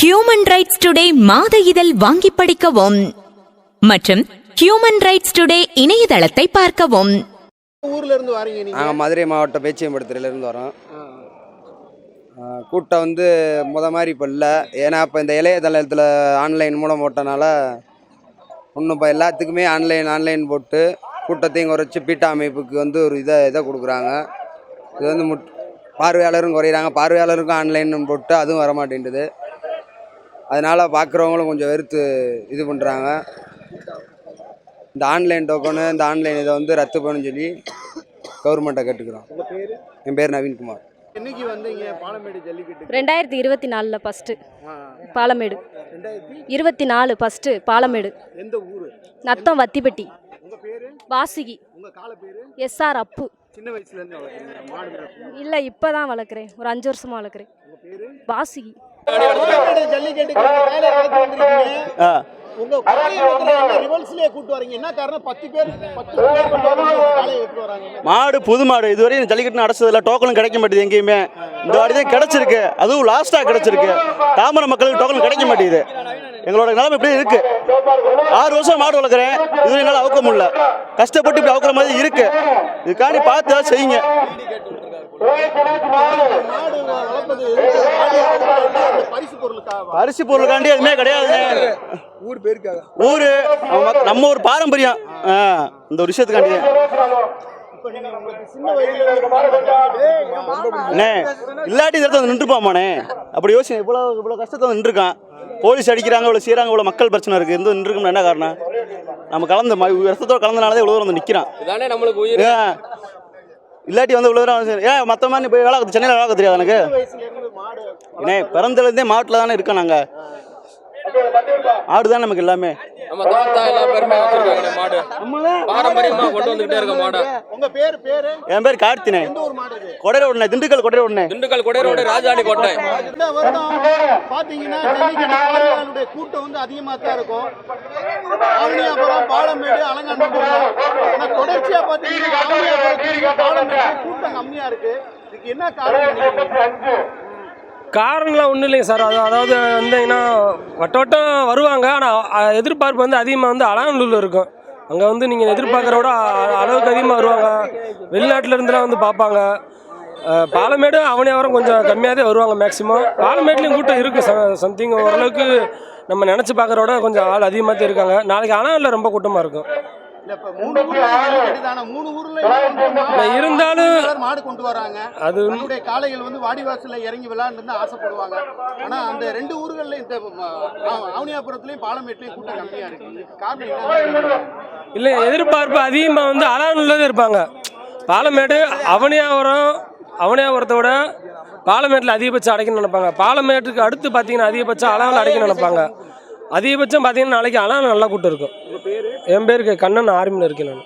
Human rights today மாத இதழ் வாங்கி படிக்கவும். மற்றும் ஹியூமன் ரைட்ஸ் டுடே இணையதளத்தை பார்க்கவும். ஊர்ல இருந்து வாரீங்க நீங்க? நாங்கள் மதுரை மாவட்டம் பேச்சியம்படுத்துறையிலேருந்து வரோம். கூட்டம் வந்து முத மாதிரி இப்போ இல்லை. ஏன்னா இப்போ இந்த இளையதளத்தில் ஆன்லைன் மூலம் போட்டனால ஒன்றும் இப்போ எல்லாத்துக்குமே ஆன்லைன் ஆன்லைன் போட்டு கூட்டத்தையும் குறைச்சி பீட்டா அமைப்புக்கு வந்து ஒரு இதை இதை கொடுக்குறாங்க. இது வந்து முட் பார்வையாளரும் குறையிறாங்க. பார்வையாளருக்கும் ஆன்லைன் போட்டு அதுவும் வர மாட்டேங்குது அதனால் பார்க்குறவங்களும் கொஞ்சம் வெறுத்து இது பண்ணுறாங்க இந்த ஆன்லைன் டோக்கனு இந்த ஆன்லைன் இதை வந்து ரத்து பண்ணு சொல்லி கவர்மெண்ட்டை கேட்டுக்கிறோம். உங்க பேரு? என் பேர் நவீன்குமார். என்னைக்கு வந்தீங்க? பாலமேடு ஜல்லிக்கட்டு? ரெண்டாயிரத்தி இருபத்தி நாலில் ஃபஸ்ட்டு பாலமேடு. இருபத்தி நாலு ஃபஸ்ட்டு பாலமேடு. எந்த ஊரு? நத்தம் வத்திப்பட்டி. உங்க பேரு? வாசுகி. உங்க கால பேரு? எஸ்ஆர் அப்பு. சின்ன வயசுல இருந்து வளர்க்குறீங்க மாடு வளர்க்குறீங்க. இல்லை இப்போ தான் வளர்க்குறேன். ஒரு அஞ்சு வருஷமாக வளர்க்குறேன். வராங்க. மாடு புது மாடு. இதுவரையும் இந்த ஜல்லிக்கட்டு அடைச்சதில்ல டோக்கனும் கிடைக்க மாட்டேது எங்கேயுமே. இந்த வாட்டி தான் கிடைச்சிருக்கு. அதுவும் லாஸ்ட்டாக கிடைச்சிருக்கு. தாமரை மக்களுக்கு டோக்கன் கிடைக்க மாட்டேங்குது எங்களோட நிலைமை இப்படி இருக்கு. ஆறு வருஷம் மாடு வளர்க்குறேன். இது என்னால் அவுக்க முடியல. கஷ்டப்பட்டு இப்படி அவுக்கிற மாதிரி இருக்கு. இதுக்காண்டி பார்த்து ஏதாவது செய்யுங்க. பரிசு பொருளுக்காண்டி எதுவுமே கிடையாதுங்க. ஊர் பேருக்காக ஊரு நம்ம ஒரு பாரம்பரியம். இந்த ஒரு விஷயத்துக்காண்டி. இல்லாட்டி இந்த இடத்துல வந்து நின்றுப்பாமாண்ணே அப்படி யோசி இவ்வளோ இவ்வளோ கஷ்டத்தை நின்றுருக்கான். போலீஸ் அடிக்கிறாங்க இவ்வளோ செய்கிறாங்க இவ்வளோ மக்கள் பிரச்சனை இருக்குது இருந்து நின்றுக்கணும் என்ன காரணம்? நம்ம கலந்த ரத்தத்தோட கலந்தனால தான் இவ்வளோ வந்து நிற்கிறான் இல்லாட்டி வந்து இவ்வளோ தூரம் வந்து- ஏன் மற்ற மாதிரி போய் வேலை சென்னையில் வேலை தெரியாது எனக்கு ஏன்னே பிறந்ததுலேருந்தே மாவட்டத்தில் தானே இருக்கோம் நாங்கள் ஆடு தான் நமக்கு எல்லாமே. நம்ம தாத்தா எல்லாம் பெருமையா வச்சிருக்காங்க மாடு. பாரம்பரியமா கொண்டு வந்துகிட்டே இருக்க மாடு. உங்க பேரு பேரு? என் பேர் கார்த்தினே. எந்த ஊர் மாடு இது? கொடையில உடனே திண்டுக்கல் கொடையில உடனே திண்டுக்கல் கொடைரோடு ராஜாணி கோட்டை. இந்த வருடம் பாத்தீங்கன்னா ஜல்லிக்கட்டு கூட்டம் வந்து அதிகமா தான் இருக்கும். ஆவணியாபுரம் பாலமேடு அலங்காநல்லூர். தொடர்ச்சியா பாத்தீங்கன்னா கூட்டம் கம்மியா இருக்கு. இதுக்கு என்ன காரணம் நினைக்கிறீங்க? காரணம்லாம் ஒன்றும் இல்லைங்க சார். அது அதாவது வந்தீங்கன்னா வட்ட வட்டம் வருவாங்க. ஆனால் எதிர்பார்ப்பு வந்து அதிகமாக வந்து அலானூரில் இருக்கும். அங்கே வந்து நீங்கள் எதிர்பார்க்குற விட அ- அளவுக்கு அதிகமாக வருவாங்க. வெளிநாட்டில் இருந்துலாம் வந்து பார்ப்பாங்க. பாலமேடு அவனியாவரம் கொஞ்சம் கம்மியாக தான் வருவாங்க மேக்ஸிமம் பாலமேட்லேயும் கூட்டம் இருக்குது சம்திங் ஓரளவுக்கு நம்ம நினச்சி பார்க்குற விட கொஞ்சம் ஆள் அதிகமாக தான் இருக்காங்க. நாளைக்கு அலானில் ரொம்ப கூட்டமாக இருக்கும். இருந்தாலும் எல்லாரும் மாடு கொண்டு வராங்க. அது நம்முடைய காளைகள் வந்து வாடிவாசல்ல இறங்கி விளையாண்டு ஆசைப்படுவாங்க. ஆனா அந்த ரெண்டு ஊர்கள்ல இந்த ஆவணியாபுரத்துலயும் பாலமேட்லயும் கூட்டம் கம்மியா இருக்கு. காரணம் இல்லை எதிர்பார்ப்பு அதிகமாக வந்து அலானில் தான் இருப்பாங்க. பாலமேடு அவனியாவரம் அவனியாவரத்தை விட பாலமேட்டில் அதிகபட்சம் அடைக்கணும்னு நினைப்பாங்க. பாலமேட்டுக்கு அடுத்து பார்த்தீங்கன்னா அதிகபட்சம் அலாவில் அடைக்கணும்னு நினைப்பாங்க. அதிகபட்சம் பார்த்தீங்கன்னா நாளைக்கு அலாவில் நல்லா கூட்டம் இருக்கும். என் பேருக்கு கண்ணன் ஆர்மியில் இருக்கேன் நான்.